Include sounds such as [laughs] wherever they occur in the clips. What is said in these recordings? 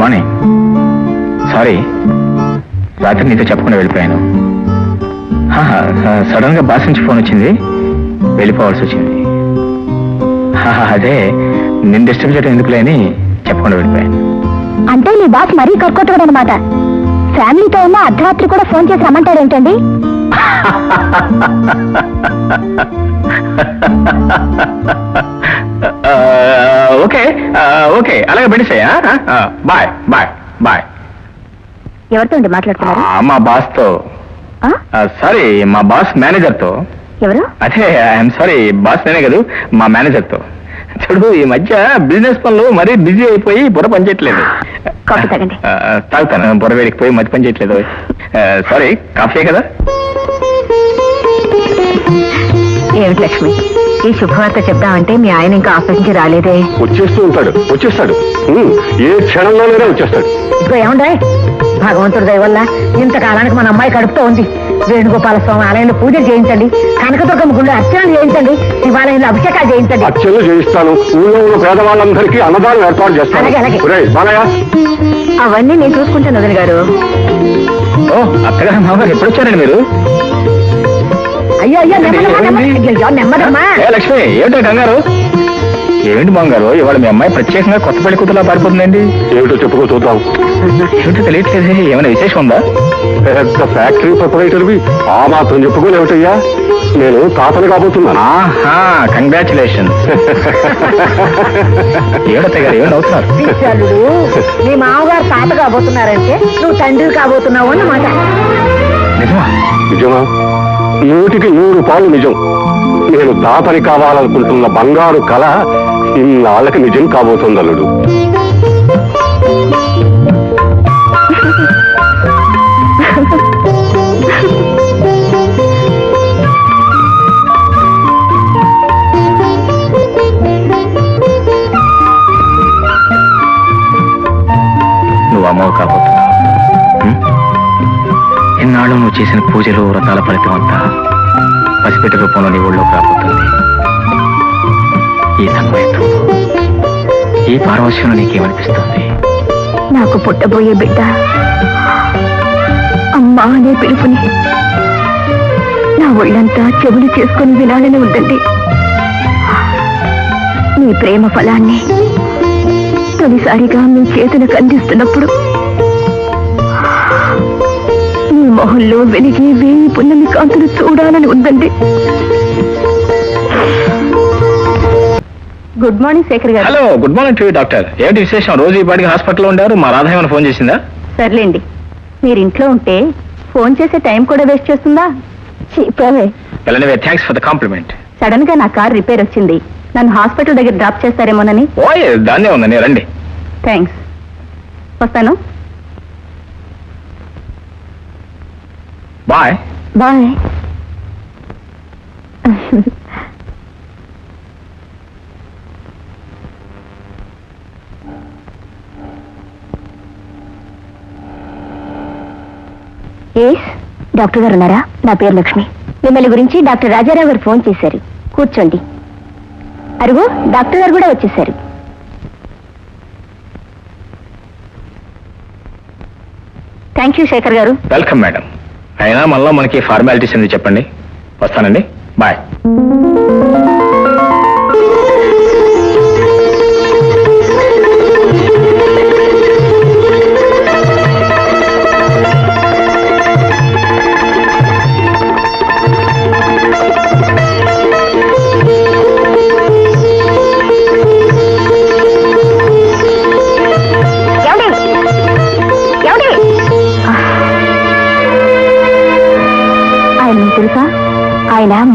Good morning. Sorry రాత్రి నీతో చెప్పకుండా వెళ్ళిపోయాను. సడన్గా బాస్ నుంచి ఫోన్ వచ్చింది. వెళ్ళిపోవాల్సి వచ్చింది. అదే నిన్ను డిస్టర్బ్ చేయడం ఎందుకులే అని చెప్పకుండా వెళ్ళిపోయాను. అంటే మీ బాస్ మరీ కర్కోటకుడు అనమాట ఫ్యామిలీతో ఉన్న అర్ధరాత్రి కూడా ఫోన్ చేసి రమ్మంటాడు ఏంటండి? [laughs] Okay okay. అలాగే పెట్టేసాయా బాయ్ బాయ్ బాయ్. ఎవరితో అండి మాట్లాడుతున్నారు? మా బాస్తో. ఆ? సారీ మా బాస్ మేనేజర్తో. ఎవరు? అదే ఐఎమ్ సారీ బాస్ నేనే కదా మా మేనేజర్తో. చూడు ఈ మధ్య బిజినెస్ పనులు మరీ బిజీ అయిపోయి బుర్ర పనిచేయట్లేదు తాగుతాను బుర్ర వేడికి పోయి మతి పని చేయట్లేదు. సారీ కాఫీ కదా? ఏమిటి లక్ష్మి? ఈ శుభవార్త చెప్దామంటే మీ ఆయన ఇంకా ఆఫీస్ నుంచి రాలేదే. వచ్చేస్తూ ఉంటాడు వచ్చేస్తాడు. ఉమ్, ఏ క్షణంలోనే వచ్చేస్తాడు. ఇదిగో ఏముండే భగవంతుడి దయ వల్ల ఇంతకాలానికి మన అమ్మాయి కడుపుతో ఉంది. వేణుగోపాల స్వామి ఆలయంలో పూజలు చేయించండి. కనకదుర్గమ్మ గుళ్ళు అర్చనలు చేయించండి. శివాలయంలో అభిషేకాలు చేయించండి. అచ్చలు చేయిస్తాను. ఊళ్ళో ఉన్న పేదవాళ్ళందరికీ అన్నదానం ఏర్పాటు చేస్తాను. అలాగే, అలాగే. ఒరేయ్, బాలయ్య. అవన్నీ నేను చూసుకుంటాను వదిన గారు. ఓ అత్తగారు మామగారు ఎప్పుడు వచ్చారండి మీరు? అయ్యో అయ్యో నెమ్మదమ్మా లక్ష్మి ఏమిటో కంగారు? ఏంటి బంగారు? ఇవాళ మీ అమ్మాయి ప్రత్యేకంగా కొత్త పెళ్ళి కూతురులా పారిపోతుందండి. ఏమిటో చెప్పుకో చూద్దాం. ఏమిటో తెలియట్లేదు. ఏమైనా విశేషం ఉందా? పెద్ద ఫ్యాక్టరీ ప్రొపరేటర్వి. ఆ మాత్రం చెప్పుకోలేమిటయ్యా? నేను తాతను కాబోతున్నాను. ఆహా కంగ్రాచులేషన్ ఏడత్తయ్య గారు ఏమైనా అవుతున్నారు మీ మామగారు తాత కాబోతున్నారంటే నువ్వు తండ్రి కాబోతున్నావు అన్నమాట. నిజమా? నిజమా? నూటికి నూరు పాలు నిజం. నేను దాపరి కావాలనుకుంటున్న బంగారు కళ ఇన్నాళ్ళకి నిజం కాబోతుంది ఇన్నాళ్ళు నువ్వు చేసిన పూజలు వ్రతాల ఫలితం అంతా పసిపెట్ట రూపంలో నీ ఊళ్ళోకి రాబోతుంది. ఈ తన్మయత్వం ఈ పారవశ్యంలో నీకేమనిపిస్తుంది? నాకు పుట్టబోయే బిడ్డ. అమ్మా అనే పిలుపుని. నా ఒళ్ళంతా చెవులు చేసుకుని వినాలని ఉందండి. నీ ప్రేమ ఫలాన్ని తొలిసారిగా మీ చేతులకు అందిస్తున్నప్పుడు మొహంలో వెలిగి వేయి పున్నమి కాంతులు చూడాలని ఉందండి. Good morning Shekhar garu. Hello good morning to doctor ఏంటి విశేషం? రోజు ఈ పాటికి హాస్పిటల్లో ఉండారు? మా రాధ ఏమైనా ఫోన్ చేసిందా? సర్లేండి. మీరు ఇంట్లో ఉంటే ఫోన్ చేసే టైం కూడా వేస్ట్ చేస్తుందా? చెప్పవే వెళ్ళనివే థ్యాంక్స్ ఫర్ ద కాంప్లిమెంట్ సడన్గా నా కార్ రిపేర్ వచ్చింది. నన్ను హాస్పిటల్ దగ్గర డ్రాప్ చేస్తారేమోనని. ఓయ్ దాన్నే ఉందండి రండి. థ్యాంక్స్ వస్తాను. బాయ్ బాయ్ ఎస్ డాక్టర్ గారు ఉన్నారా? నా పేరు లక్ష్మి. మిమ్మల్ని గురించి డాక్టర్ రాజారావు గారు ఫోన్ చేశారు. కూర్చోండి. అరుగు డాక్టర్ గారు కూడా వచ్చేసారు. థ్యాంక్ యూ శేఖర్ గారు. వెల్కమ్ మేడం అయినా మళ్ళీ మనకి ఫార్మాలిటీస్ ఎందుకు చెప్పండి? వస్తానండి. బాయ్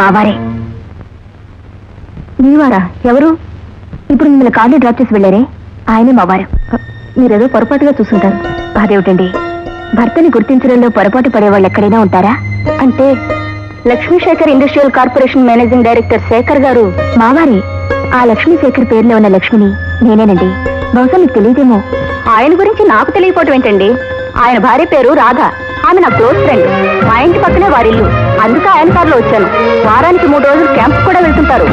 ఆయన మావారే. మీవారా? ఎవరు? ఇప్పుడు మిమ్మల్ని కార్లో డ్రాప్ చేసి వెళ్ళారే? ఆయనే మావారు. మీరేదో పొరపాటుగా చూసుంటారు అదేమిటండి? భర్తని గుర్తించడంలో పొరపాటు పడేవాళ్ళు ఎక్కడైనా ఉంటారా? అంటే Lakshmishekhar industrial corporation managing director Shekhar garu మావారి. ఆ లక్ష్మీశేఖర్ పేరులో ఉన్న లక్ష్మిని నేనేనండి. బహుశా మీకు తెలియదేమో. ఆయన గురించి నాకు తెలియకపోవటం ఏంటండి? ఆయన భార్య పేరు రాధ. ఆమె నా క్లోజ్ ఫ్రెండ్. మా ఇంటి పక్కనే వారిల్లు. అందుకే ఆయన కారులో వచ్చాను. వారానికి మూడు రోజులు క్యాంప్ కూడా వెళ్తుంటారు.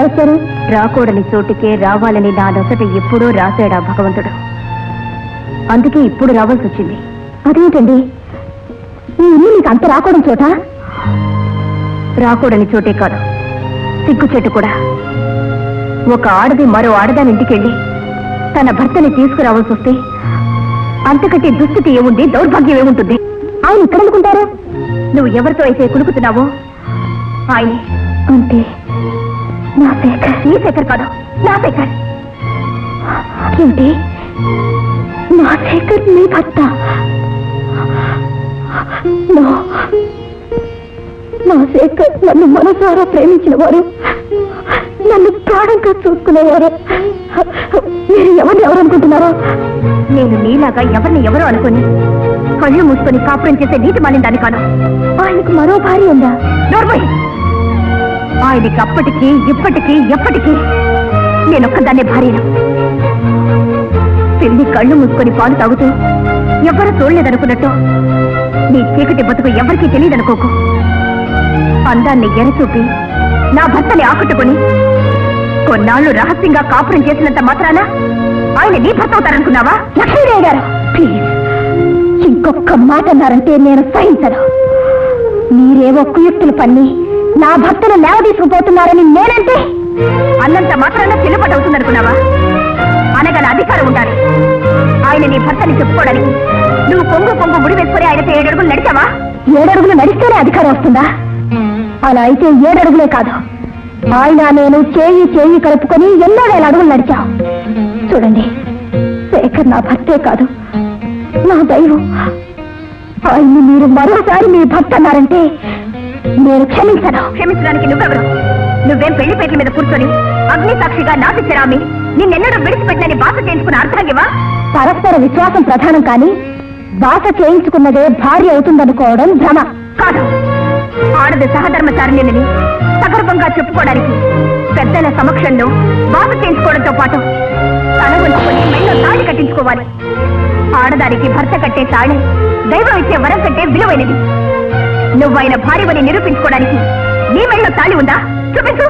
ఎలా వచ్చారు రాకూడని చోటికే రావాలని నా నొసట ఎప్పుడూ రాశాడా భగవంతుడు? అందుకే ఇప్పుడు రావాల్సి వచ్చింది. అదేంటండి? ఈ ఇల్లు నీకు అంత రాకూడని చోట? రాకూడని చోటే కాదు. సిగ్గు చెట్టు కూడా. ఒక ఆడది మరో ఆడదాని ఇంటికెళ్ళి తన భర్తని తీసుకురావాల్సి వస్తే అంతకంటే దుస్థితి ఏముంది దౌర్భాగ్యం ఏముంటుంది? ఆయన ఇక్కడ అనుకుంటారు నువ్వు ఎవరితో అయితే కులుకుతున్నావో? ఆయన. అంటే? నా శేఖర్ నీ శేఖర్ కాదు నా శేఖర్ ఏంటి? నా శేఖర్ నీ భర్త నా శేఖర్ నన్ను మనసారా ప్రేమించిన వారు నన్ను ప్రాణంగా చూసుకునేవారు మీరు ఎవరిని ఎవరు అనుకుంటున్నారో నేను నీలాగా ఎవరిని ఎవరు అనుకుని కళ్ళు మూసుకొని కాపురం చేసే నీటి మాలిన దాన్ని కాను. ఆయనకు మరో భార్య ఉందా? నోర్మల్ ఆయనకి అప్పటికి ఇప్పటికీ ఎప్పటికీ నేనొక్కదాన్నే భార్యను. పిల్లి కళ్ళు మూసుకొని పాలు తాగుతూ ఎవరూ చూడలేదనుకున్నట్టు నీ చీకటి బతుకు ఎవరికీ తెలియదనుకోకు. అందాన్ని ఎరచూపి నా భర్తని ఆకట్టుకుని కొన్నాళ్ళు రహస్యంగా కాపురం చేసినంత మాత్రాన ఆయన నీ భర్త అవుతారనుకున్నావా? లక్ష్మీదేవి గారు ప్లీజ్. ఇంకొక మాట అన్నారంటే నేను సహించను. మీరేవో కుయుక్తులు పన్ని. నా భక్తులు లేవ తీసుకుపోతున్నారని నేనంటే? అన్నంత మాత్రాన చెల్లుబాటు అవుతుందనుకున్నావా అనగల అధికారం ఉండాలి ఆయన నీ భర్తని చెప్పుకోవడానికి. నువ్వు కొంగు కొంగు గుడి వేసుకొని ఆయనతో ఏడడుగులు నడిచావా? ఏడడుగులు నడిస్తేనే అధికారం వస్తుందా? అలా అయితే ఏడడుగులే కాదు. ఆయన నేను చేయి చేయి కలుపుకొని ఎన్నో వేల అడుగులు నడిచావు. చూడండి శేఖర్ నా భర్తే కాదు. నా దైవం. ఆయన్ని మీరు మరోసారి మీ భర్త అన్నారంటే నేను క్షమించను. క్షమించడానికి నువ్వెవరు? నువ్వేం పెళ్ళి పేట్ల మీద కూర్చొని అగ్ని సాక్షిగా నాటి చిరామి నిన్నెన్నడూ విడిచిపెట్టని బాధ చేయించుకున్న అర్థంగివా పరస్పర విశ్వాసం ప్రధానం కానీ బాస చేయించుకున్నదే భార్య అవుతుందనుకోవడం భ్రమ. కాదు. ఆడది సహధర్మచారిణిని సగర్భంగా చెప్పుకోవడానికి పెద్దల సమక్షంలో బాధ చేయించుకోవడంతో పాటు తల వంచుకొని మెళ్ళో తాళి కట్టించుకోవాలి. ఆడదానికి భర్త కట్టే తాళి దైవం ఇచ్చే వరం కంటే విలువైనది. నువ్వైన భార్యవని నిరూపించుకోవడానికి నీ మెళ్ళలో తాళి ఉందా? చూపించు.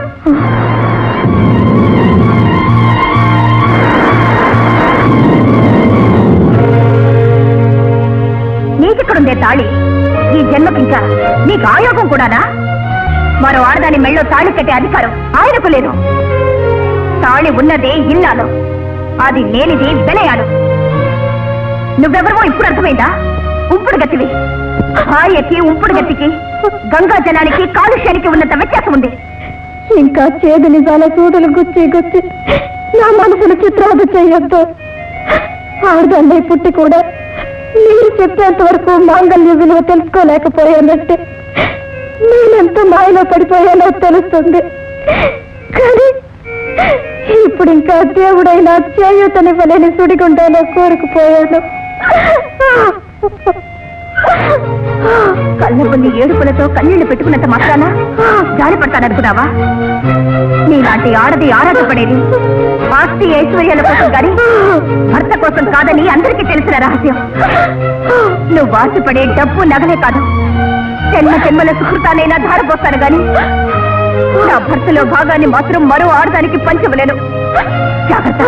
నీకిక్కడుందే తాళి? ఈ జన్మకింకా నీకు ఆయోగం కూడానా? మరో ఆడదాని మెళ్ళో తాళి కట్టే అధికారం ఆయనకు లేదు. తాళి ఉన్నదే ఇల్లాలు. అది లేనిది వెలయాలు. నువ్వెవరో ఇప్పుడు అర్థమైందా? ఉంపుడు గతివి. హాయకి ఉంపుడు గతికి గంగా జలానికి కాలుష్యానికి ఉన్నంత వ్యత్యాసం ఉంది. ఇంకా చేదు నిజాల చూడలు గుచ్చి గుచ్చి నా మనసును చిత్రాలు చేయొద్దు. ఆడదాన్ని పుట్టి కూడా మీరు చెప్పేంత వరకు మాంగళ్య విలువ తెలుసుకోలేకపోయానంటే నేనెంత మాయలో పడిపోయానో తెలుస్తుంది. కానీ ఇప్పుడు ఇంకా దేవుడైనా చేయూతనివ్వలేని సుడిగుండాలో కోరుకుపోయాను. కళ్ళబుల్లి ఏడుపులతో కన్నీళ్ళు పెట్టుకున్నంత మాత్రాన జారి పడతాననుకున్నావా? నీలాంటి ఆడది ఆరాటపడేది ఆస్తి ఐశ్వర్యాల కోసం కానీ భర్త కోసం కాదని అందరికీ తెలిసిన రహస్యం. నువ్వు ఆశపడే డబ్బు నగలే కాదు. జన్మ జన్మల సుకృతానైనా ధారపోస్తాను గాని నా భర్తలో భాగాన్ని మాత్రం మరో ఆడదానికి పంచవలేను. జాగ్రత్త.